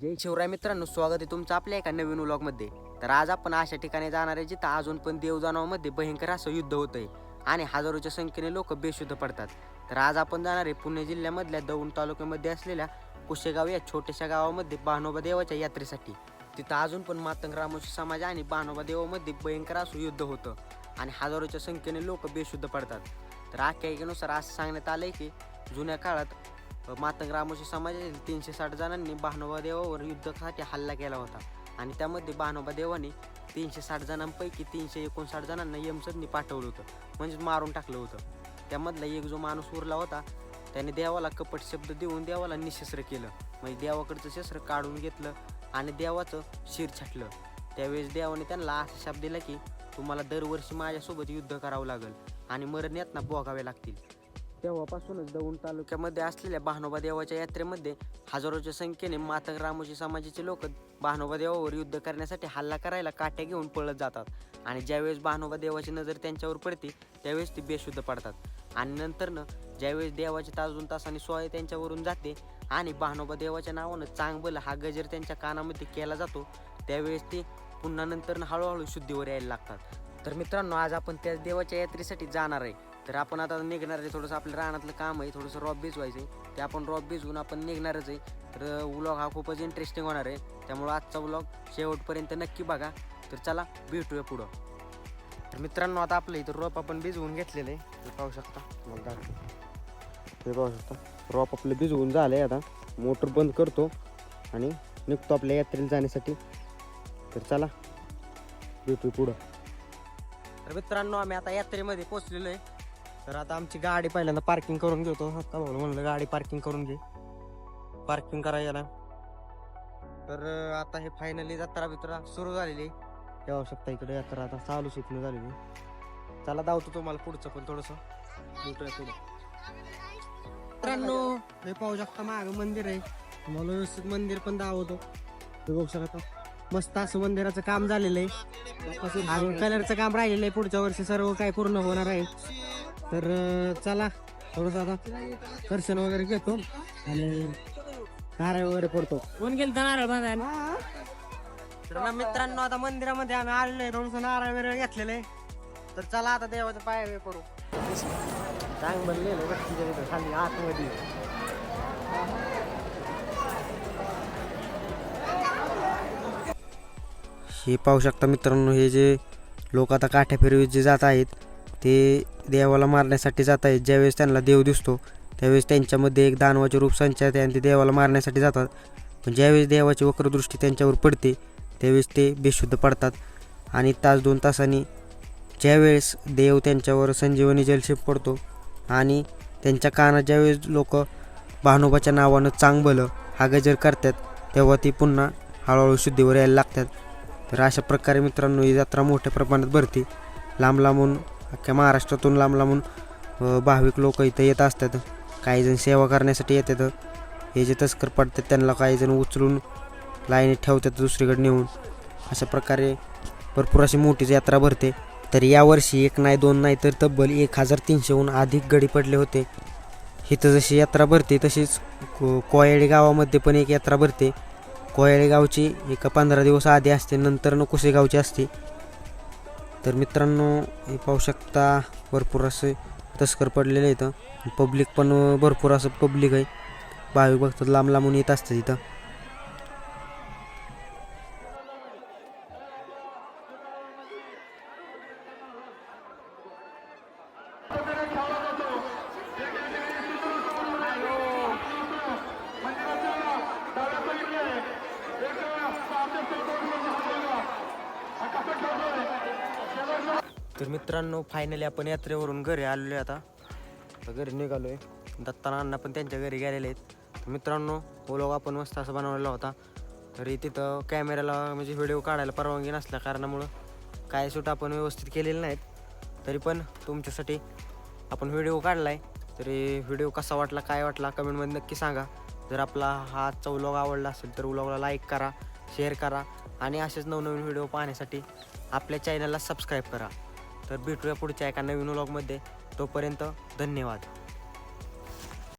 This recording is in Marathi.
जय शिवराय मित्रांनो स्वागत आहे तुमचं आपल्या एका नवीन व्लॉगमध्ये तर आज आपण अशा ठिकाणी जाणार आहे जिथं अजून पण देवजानावमध्ये भयंकर असं युद्ध होतंय आणि हजारोच्या संख्येने लोक बेशुद्ध पडतात. तर आज आपण जाणार आहे पुणे जिल्ह्यामधल्या दौंड तालुक्यामध्ये असलेल्या कुशेगाव या छोट्याशा गावामध्ये बाणोबा देवाच्या यात्रेसाठी. तिथं अजून पण मातंग रामोशी समाज आणि बानोबा देवामध्ये भयंकर असं युद्ध होतं आणि हजारोच्या संख्येने लोक बेशुद्ध पडतात. तर आख्यायिकेनुसार असं सांगण्यात आलंय की जुन्या काळात मातंग रामोशी समाजातील तीनशे साठ जणांनी बहानोबा देवावर युद्धासाठी हल्ला केला होता. आणि त्यामध्ये बहानोबा देवाने तीनशे साठ जणांपैकी तीनशे एकोणसाठ जणांना यमसदनी पाठवलं होतं. म्हणजेच मारून टाकलं होतं. त्यामधला एक जो माणूस उरला होता त्याने देवाला कपट शब्द देऊन देवाला निशस्त्र केलं. म्हणजे देवाकडचं शस्त्र काढून घेतलं आणि देवाचं शिर छाटलं. त्यावेळेस देवाने त्यांना असा शाप दिला की तुम्हाला दरवर्षी माझ्यासोबत युद्ध करावं लागेल आणि मरण यातना भोगावे लागतील. तेव्हापासूनच दौंड तालुक्यामध्ये असलेल्या बहानोबा देवाच्या यात्रेमध्ये हजारोच्या संख्येने मातक रामोशी समाजाचे लोक बहानोबा देवावर युद्ध करण्यासाठी हल्ला करायला काट्या घेऊन पळत जातात. आणि ज्यावेळेस बहानोबा देवाची नजर त्यांच्यावर पडते त्यावेळेस ती बेशुद्ध पडतात. आणि नंतरनं ज्यावेळेस देवाची ताजून तासाने सोय त्यांच्यावरून जाते आणि बहानोबा देवाच्या नावानं चांगबल हा गजर त्यांच्या कानामध्ये केला जातो त्यावेळेस ते पुन्हा नंतर हळूहळू शुद्धीवर यायला लागतात. तर मित्रांनो आज आपण त्या देवाच्या यात्रेसाठी जाणार आहे. तर आपण आता निघणार आहे. थोडंसं आपल्या रानातलं काम आहे. थोडंसं रॉब भिजवायचं आहे ते आपण रॉब भिजवून आपण निघणारच आहे. तर व्लॉग हा खूपच इंटरेस्टिंग होणार आहे. त्यामुळं आजचा व्लॉग शेवटपर्यंत नक्की बघा. तर चला भेटूया पुढं. तर मित्रांनो आता आपलं इथं रोप आपण भिजवून घेतलेलं आहे. हे पाहू शकता. मग ते हे पाहू शकता. रोप आपलं भिजवून झालं आहे आता. मोटर बंद करतो आणि निघतो आपल्या यात्रेला जाण्यासाठी. तर चला भेटू पुढं. तर मित्रांनो आम्ही आता यात्रेमध्ये पोचलेलो आहे. तर आता आमची गाडी पहिल्यांदा पार्किंग करून घेतो आता भाऊ म्हणलं गाडी पार्किंग करून घे. पार्किंग करायला तर आता हे फायनली जत्रा बित्रा सुरू झालेली आहे. शकता इकडे यात्रा आता चालू शिकणं झालेली चला दावतो तुम्हाला पुढचं पण थोडस. भेटूया पुढे. मित्रांनो हे पाहू शकता माग मंदिर आहे. तुम्हाला व्यवस्थित मंदिर पण दावतो हे बघू शकता. मस्त असं मंदिराचं काम झालेलं आहे. आणि कलरचं काम राहिलेलं आहे पुढच्या वर्षी. सर्व काही पूर्ण होणार आहे. तर चला थोडस आता दर्शन वगैरे घेतो आणि नारळ वगैरे पडतो कोण गेलं नारळ बांधायला? तर मग मित्रांनो आता मंदिरामध्ये आम्ही आलेलो आहे. थोडस नारळ वगैरे घेतलेलं आहे. तर चला आता देवाच्या पाया वे पडू चांग बनलेलं व्यक्तीच्या तिथं खाली आतमध्ये. हे पाहू शकता मित्रांनो हे जे लोक आता काठ्या फिरवीत जे जात आहेत ते देवाला मारण्यासाठी जात आहेत ज्यावेळेस त्यांना देव दिसतो त्यावेळेस त्यांच्यामध्ये एक दानवाचे रूप संचार आहे आणि ते देवाला मारण्यासाठी जातात. पण ज्यावेळेस देवाची वक्रदृष्टी त्यांच्यावर पडते त्यावेळेस ते बेशुद्ध पडतात. आणि तास दोन तासांनी ज्यावेळेस देव त्यांच्यावर संजीवनी जलशेप पडतो आणि त्यांच्या कानात ज्यावेळेस लोक भानोबाच्या नावानं चांगबलं हा गजर करतात तेव्हा ती पुन्हा हळूहळू शुद्धीवर यायला लागतात. तर अशा प्रकारे मित्रांनो ही जत्रा मोठ्या प्रमाणात भरते. लांब लांबून अख्ख्या महाराष्ट्रातून लांब लांबून भाविक लोक इथं येत असतात. काही जण सेवा करण्यासाठी येतात. हे जे तस्कर पडतात त्यांना काही जण उचलून लाईनीत ठेवतात दुसरीकडे नेऊन. अशा प्रकारे भरपूर अशी मोठीच यात्रा भरते. तर यावर्षी एक नाही दोन नाही तर तब्बल एक हजार तीनशेहून अधिक गडी पडले होते. इथं जशी यात्रा भरते तशीच को कोयाळी गावामध्ये पण एक यात्रा भरते. कोयाळी गावची एका पंधरा दिवस आधी असते नंतर न कुसेगावची असते. तर मित्रांनो हे पाहू शकता भरपूर असे तस्कर पडलेले इथं पब्लिक पण भरपूर असं पब्लिक आहे. भाविक भक्त लांब लांबून येत असतं इथं. तर मित्रांनो फायनली आपण यात्रेवरून घरी आलेलो आहे आता. घरी निघालो आहे दत्तानांना पण त्यांच्या घरी गेलेले आहेत. तर मित्रांनो हो लोक आपण मस्त असं बनवलेला होता. तरी तिथं कॅमेऱ्याला म्हणजे व्हिडिओ काढायला परवानगी नसल्या कारणामुळं काय शूट आपण व्यवस्थित केलेले नाहीत. तरी पण तुमच्यासाठी आपण व्हिडिओ काढला आहे तरी व्हिडिओ कसा वाटला काय वाटला कमेंटमध्ये नक्की सांगा. जर आपला हा आजचा व्लॉग आवडला असेल तर व्लॉगला लाईक करा शेअर करा. आणि असेच नवनवीन व्हिडिओ पाहण्यासाठी आपल्या चॅनलला सबस्क्राईब करा. तर भेटूया पुढच्या एका नवीन व्लॉगमध्ये तोपर्यंत धन्यवाद.